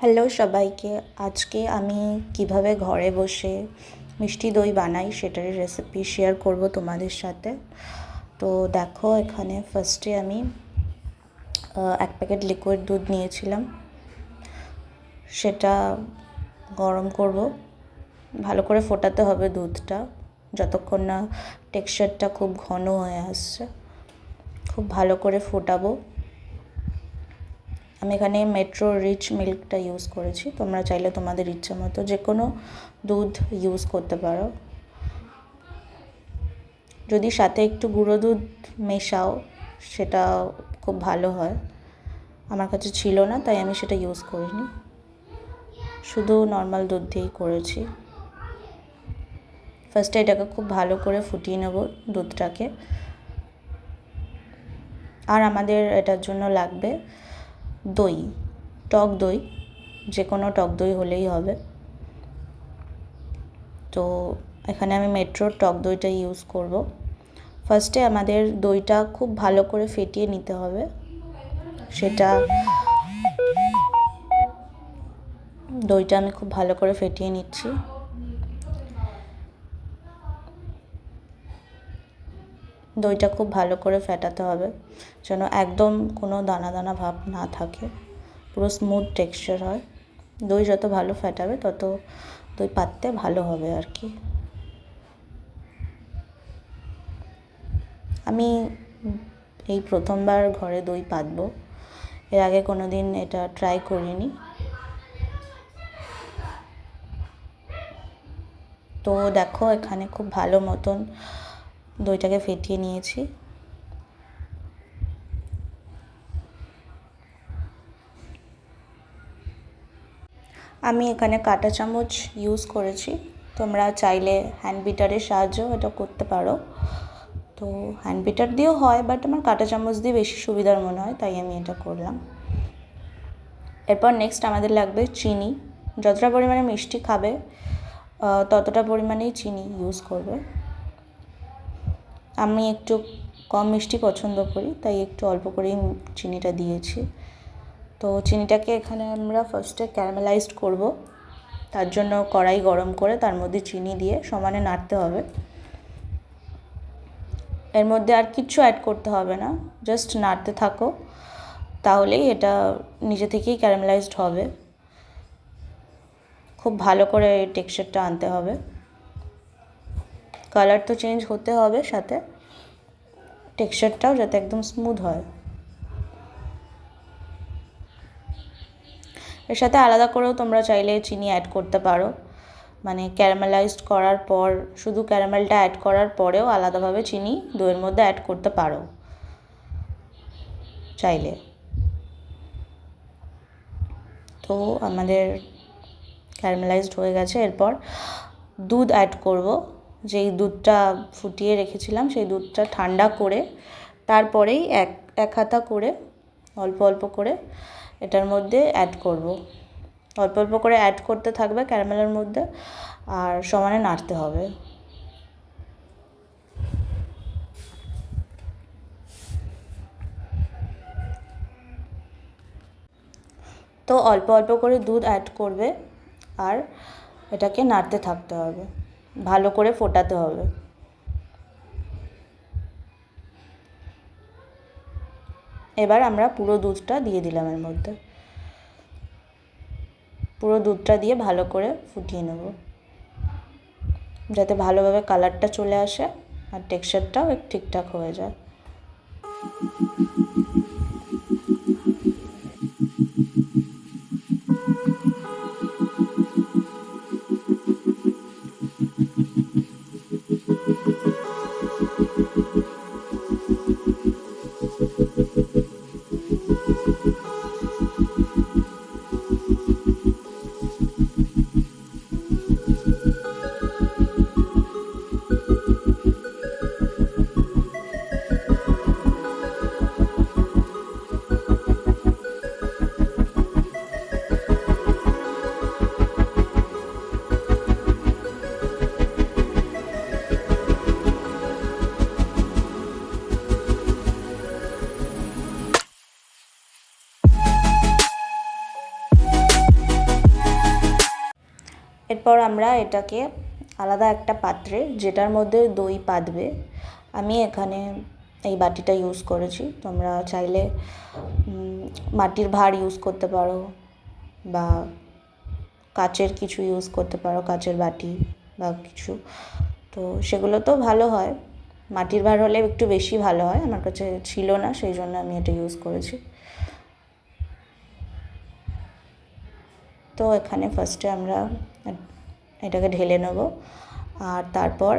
Hello সবাইকে, আজকে আমি কীভাবে ঘরে বসে মিষ্টি দই বানাই সেটারই রেসিপি শেয়ার করব তোমাদের সাথে। তো দেখো এখানে ফার্স্টে আমি এক প্যাকেট লিকুইড দুধ নিয়েছিলাম। সেটা গরম করব। ভালো করে ফোটাতে হবে দুধটা, যতক্ষণ না টেক্সচারটা খুব ঘন হয়ে আসছে। খুব ভালো করে ফোটাবো। আমি এখানে মেট্রো রিচ মিল্কটা ইউজ করেছি। তোমরা চাইলে তোমাদের ইচ্ছে মতো যে কোনো দুধ ইউজ করতে পারো। যদি সাথে একটু গুঁড়ো দুধ মেশাও, সেটা খুব ভালো হয়। আমার কাছে ছিল না, তাই আমি সেটা ইউজ করিনি। শুধু নর্মাল দুধ দিয়েই করেছি। ফার্স্টে এটাকে খুব ভালো করে ফুটিয়ে নেব দুধটাকে। আর আমাদের এটার জন্য লাগবে দই, টক দই যে কোনো টক দই হলেই হবে। তো এখানে আমি মেট্রোর টক দইটা ইউজ করব। ফার্স্টে আমাদের দইটা খুব ভালো করে ফেটিয়ে নিতে হবে। সেটা দইটা আমি খুব ভালো করে ফেটিয়ে নিচ্ছি। দইটা খুব ভালো করে ফেটাতে হবে, যেন একদম কোনো দানা দানা ভাব না থাকে। পুরো স্মুথ টেক্সচার হয়। দই যত ভালো ফেটাবে, তত দই পাততে ভালো হবে আর কি। আমি এই প্রথমবার ঘরে দই পাতবো। এর আগে কোনো দিন এটা ট্রাই করিনি। তো দেখো, এখানে খুব ভালো মতন দইটাকে ফেটিয়ে নিয়েছি। আমি এখানে কাঁটা চামচ ইউজ করেছি। তোমরা চাইলে হ্যান্ড বিটারের সাহায্যেও এটা করতে পারো। তো হ্যান্ড বিটার দিয়েও হয় বাট আমার কাঁটা চামচ দিয়ে বেশি সুবিধার মনে হয়, তাই আমি এটা করলাম। এরপর নেক্সট আমাদের লাগবে চিনি। যতটা পরিমাণে মিষ্টি খাবে ততটা পরিমাণেই চিনি ইউজ করবে। আমি একটু কম মিষ্টি পছন্দ করি, তাই একটু অল্প করেই চিনিটা দিয়েছি। তো চিনিটাকে এখানে আমরা ফার্স্টে ক্যারামেলাইজড করব। তার জন্য কড়াই গরম করে তার মধ্যে চিনি দিয়ে সমানে নাড়তে হবে। এর মধ্যে আর কিচ্ছু অ্যাড করতে হবে না জাস্ট নাড়তে থাকো। তাহলেই এটা নিজে থেকেই ক্যারামেলাইজড হবে। খুব ভালো করে টেক্সচারটা আনতে হবে। কালার তো চেঞ্জ হতে হবে সাথে। টেক্সচারটাও যাতে একদম স্মুথ হয়। এর সাথে আলাদা করেও তোমরা চাইলে চিনি অ্যাড করতে পারো। মানে ক্যারামেলাইজড করার পর, শুধু ক্যারামেলটা অ্যাড করার পরেও আলাদাভাবে চিনি দইয়ের মধ্যে অ্যাড করতে পারো। চাইলে। তো আমাদের ক্যারামেলাইজড হয়ে গেছে। এরপর দুধ অ্যাড করব। যেই দুধটা ফুটিয়ে রেখেছিলাম, সেই দুধটা ঠান্ডা করে তারপরেই এক এক হাতা করে, অল্প অল্প করে এটার মধ্যে অ্যাড করব। অল্প অল্প করে অ্যাড করতে থাকবে ক্যারামেলের মধ্যে, আর সমানে নাড়তে হবে। তো অল্প অল্প করে দুধ অ্যাড করবে, আর এটাকে নাড়তে থাকতে হবে। ভালো করে ফোটাতে হবে। এবার আমরা পুরো দুধটা দিয়ে দিলাম এর মধ্যে। পুরো দুধটা দিয়ে ভালো করে ফুটিয়ে নেব। যাতে ভালোভাবে কালারটা চলে আসে আর টেক্সচারটাও ঠিকঠাক হয়ে যায়। এরপর আমরা এটাকে আলাদা একটা পাত্রে, যেটার মধ্যে দই পাতবে, আমি এখানে এই বাটিটা ইউজ করেছি। তোমরা চাইলে মাটির ভাঁড় ইউজ করতে পারো বা কাচের কিছু ইউজ করতে পারো, কাচের বাটি বা কিছু। তো সেগুলো তো ভালো হয়। মাটির ভাঁড় হলে একটু বেশি ভালো হয়, আমার কাছে ছিল না, সেই জন্য আমি এটা ইউজ করেছি। তো এখানে ফার্স্টে আমরা এটাকে ঢেলে নেব। আর তারপর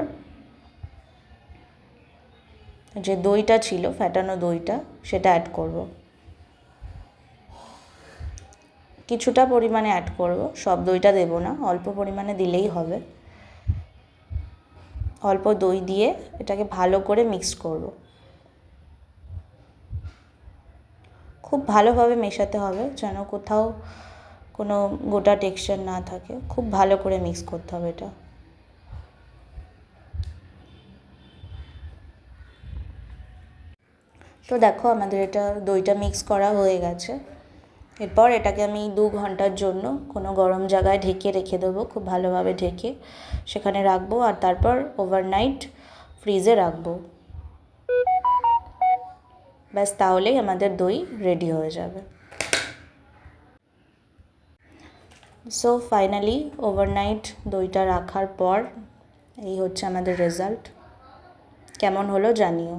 যে দইটা ছিল ফ্যাটানো দইটা, সেটা অ্যাড করব। কিছুটা পরিমাণে অ্যাড করব, সব দইটা দেবো না, অল্প পরিমাণে দিলেই হবে। অল্প দই দিয়ে এটাকে ভালো করে মিক্স করব। খুব ভালোভাবে মেশাতে হবে, যেন কোথাও কোনো গোটা টেক্সচার না থাকে, খুব ভালো করে মিক্স করতে হবে এটা। তো দেখো আমাদের এটা দইটা মিক্স করা হয়ে গেছে। এরপর এটাকে আমি দু ঘণ্টার জন্য কোনো গরম জায়গায় ঢেকে রেখে দেবো, খুব ভালোভাবে ঢেকে। সেখানে রাখব আর তারপর ওভারনাইট ফ্রিজে রাখব। ব্যাস, তাহলেই আমাদের দই রেডি হয়ে যাবে। সো ফাইনালি ওভারনাইট দইটা রাখার পর এই হচ্ছে আমাদের রেজাল্ট কেমন হলো জানিও।